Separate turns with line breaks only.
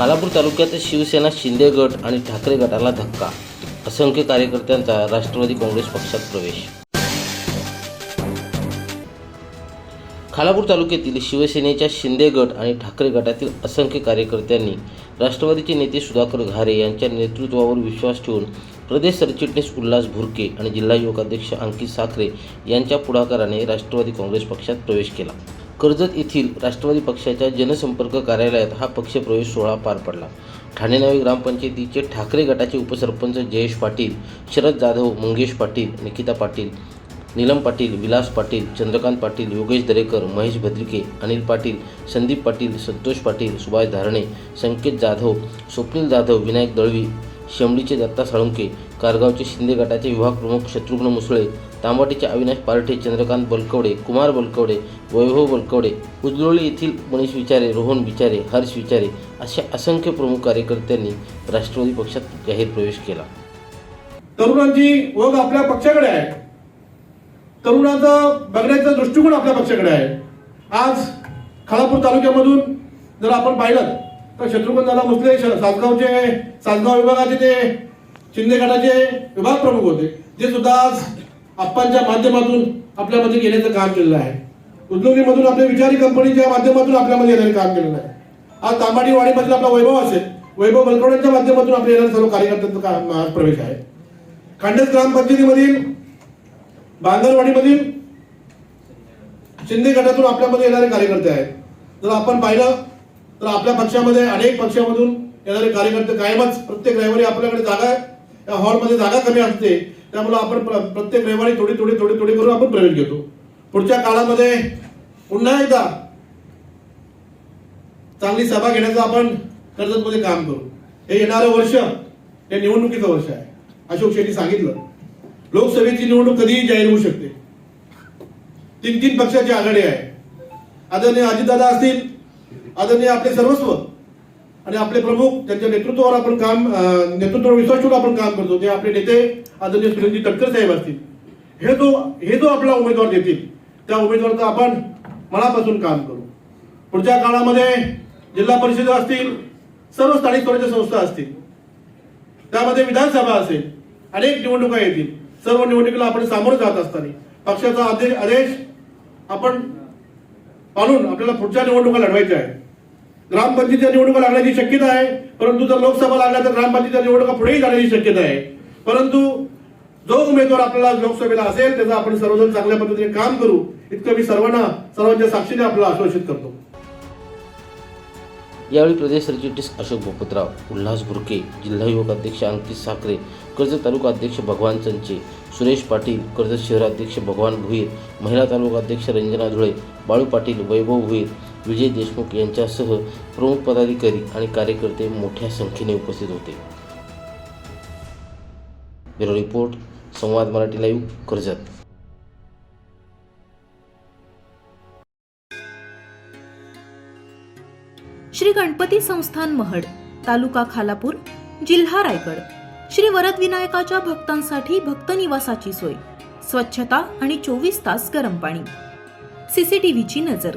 खालापूर तालुक्यात शिवसेना शिंदे गट आणि ठाकरे गटाला धक्का असंख्य कार्यकर्त्यांचा राष्ट्रवादी काँग्रेस पक्षात प्रवेश. खालापूर तालुक्यातील शिवसेनेच्या शिंदे गट आणि ठाकरे गटातील असंख्य कार्यकर्त्यांनी राष्ट्रवादीचे नेते सुधाकर घारे यांच्या नेतृत्वावर विश्वास ठेवून प्रदेश सरचिटणीस उल्हास भुरके आणि जिल्हा युवक अध्यक्ष अंकित साखरे यांच्या पुढाकाराने राष्ट्रवादी काँग्रेस पक्षात प्रवेश केला. कर्जत येथील राष्ट्रवादी पक्षाच्या जनसंपर्क कार्यालयात हा पक्षप्रवेश सोहळा पार पडला. ठाणे नावे ग्रामपंचायतीचे ठाकरे गटाचे उपसरपंच जयेश पाटील शरद जाधव मंगेश पाटील निकिता पाटील नीलम पाटील विलास पाटील चंद्रकांत पाटील योगेश दरेकर महेश भद्रिके अनिल पाटील संदीप पाटील संतोष पाटील सुभाष धारणे संकेत जाधव स्वप्नील जाधव विनायक दळवी शेंबडीचे दत्ता साळुंके कारगावचे शिंदे गटाचे विभाग प्रमुख शत्रुघ्न मुसळे तांबाटीचे अविनाश पारठे चंद्रकांत बलकवडे कुमार बलकवडे वैभव बलकवडे उजलोळी येथील मनीष विचारे रोहन विचारे हर्ष विचारे अशा असंख्य प्रमुख कार्यकर्त्यांनी राष्ट्रवादी पक्षात जाहीर प्रवेश केला.
तरुणांची ओघ आपल्या पक्षाकडे आहे. तरुणाचा बघण्याचा दृष्टिकोन आपल्या पक्षाकडे आहे. आज खालापूर तालुक्यामधून जर आपण पाहिलं तर शत्रुघ्न दादा भोसले श- सासगावचे सासगाव विभागाचे ते शिंदे गटाचे विभाग प्रमुख होते. जे सुद्धा आज आप्पांच्या माध्यमातून आपल्यामध्ये येण्याचं काम केलेलं आहे. उद्योगीमधून आपल्या विचारी कंपनीच्या माध्यमातून आपल्यामध्ये येण्याचं काम केलेलं आहे. आज तांबाडी वाडीमधील आपला वैभव असेल वैभव बलकवड्यांच्या माध्यमातून आपल्या येणाऱ्या सर्व कार्यकर्त्यांचा प्रवेश आहे. खांडेस ग्रामपंचायतीमधील बांगरवाडीमधील शिंदे गटातून आपल्यामध्ये येणारे कार्यकर्ते आहेत. जर आपण पाहिलं तर आपल्या पक्षामध्ये अनेक पक्षामधून येणारे कार्यकर्ते कायमच प्रत्येक रविवारी आपल्याकडे जागा आहे. त्या हॉलमध्ये जागा कमी असते त्यामुळे आपण प्र- प्रत्येक रविवारी थोडी थोडी थोडी थोडी करून आपण प्रवेश घेतो. पुढच्या काळामध्ये पुन्हा एकदा चांगली सभा घेण्याचं आपण कर्जतमध्ये काम करू. हे येणारं वर्ष हे निवडणुकीचं वर्ष आहे. अशोक शेट्टी सांगितलं. लोकसभेची निवडणूक कधीही जाहीर होऊ शकते. तीन तीन पक्षाची आघाडी आहे. आदरणीय अजितदादा असतील आदरणीय आपले सर्वस्व आणि आपले प्रमुख त्यांच्या नेतृत्वावर आपण काम नेतृत्वावर विश्वास ठेवून आपण काम करतो. ते आपले नेते आदरणीय सुनीलजी तटकर साहेब असतील. हे जो हे जो आपला उमेदवार देतील त्या उमेदवाराचं आपण मनापासून काम करू. पुढच्या काळामध्ये जिल्हा परिषद असतील सर्व स्थानिक स्वराज्य संस्था असतील त्यामध्ये विधानसभा असेल अनेक निवडणुका येतील. सर्व निवडणुकीला आपण सामोरं जात असताना पक्षाचा आदेश आदेश आपण पाळून आपल्याला पुढच्या निवडणुका लढवायच्या आहेत. ग्रामपंचायतीच्या निवडणुका लागण्याची शक्यता आहे. परंतु जर लोकसभा लागल्या तर ग्रामपंचायतीच्या निवडणुका पुढेही जाण्याची शक्यता आहे. परंतु जो उमेदवार आपल्याला लोकसभेला असेल त्याचा आपण सर्वजण चांगल्या पद्धतीने काम करू. इतकं मी सर्वांना सर्वांच्या साक्षीने आपल्याला आश्वासित करतो.
यावेळी प्रदेश सरचिटणीस अशोक बोपतराव उल्हास भुरके जिल्हा युवक अध्यक्ष अंकित साखरे कर्जत तालुका अध्यक्ष भगवान चंचे सुरेश पाटील कर्जत शहराध्यक्ष भगवान भुईर महिला तालुका अध्यक्ष रंजना धुळे बाळू पाटील वैभव भुईर विजय देशमुख यांच्यासह प्रमुख पदाधिकारी आणि कार्यकर्ते मोठ्या संख्येने उपस्थित होते. Bureau report Samvad Marathi live Karjat.
Shri Ganpati संस्थान महड तालुका खालापूर जिल्हा रायगड. श्री वरद विनायकाच्या भक्तांसाठी भक्त निवासाची सोय स्वच्छता आणि चोवीस तास गरम पाणी. सीसीटीव्हीची नजर.